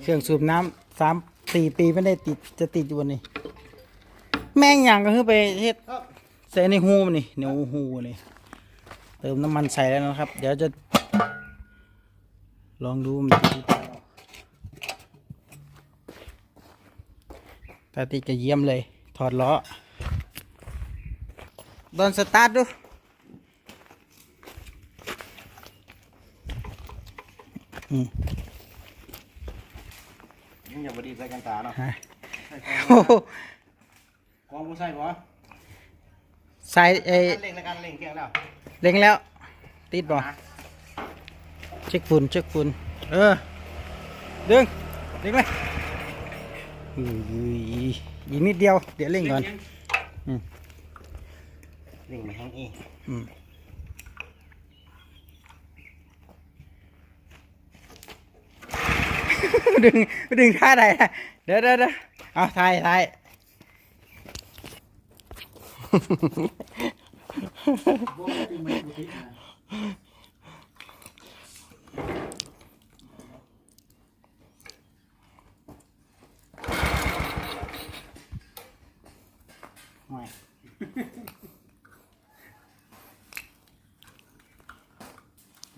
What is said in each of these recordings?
เครื่องสูบน้ำสามสี่ปีไม่ได้ติดจะติดอยู่วันนี้แม่งอย่างก็คือไปเฮ็ดใส่ในหูมันนี่ในหูนี่เติมน้ำมันใส่แล้วนะครับ เดี๋ยวจะ ลองดูมันจะติดเปล่าถ้าติดก็เยี่ยมเลย ถอดล้อดอนสตาร์ทดูอืม ยังอย่าบดีใส่กันตาเนาะฮะโอ้โหกองผู้ใส่บ่ใส่เอเล่งแล้วกันเล่งเกี่ยงแล้วเล็งแล้ว ติดบ่เช็คฝุ่นเช็คฝุ่นเออดึงดึงเลยอุ้ยอีกนิดเดียว เดี๋ยวเร่งก่อนเล่งมาแห้งเอง อืม ดึงดึงท่าใดอะเดี๋ยวเดี๋ยวเดี๋ยวเอาถ่ายถ่ายไม่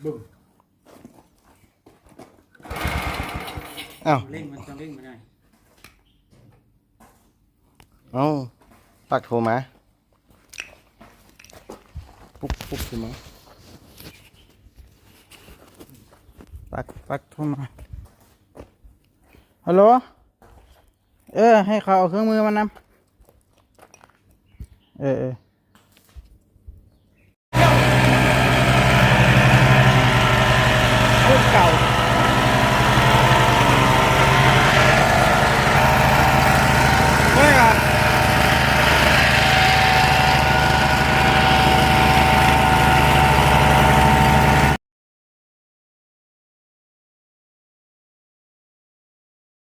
บึ้ม อ้าวเล่งมันจะเล่งมาได้เอ้าปักโทรมา ปุ๊บปุ๊บใช่ไหมปักปักโทรมาฮัลโหลเออ ให้เขาเอาเครื่องมือมานำเออเออ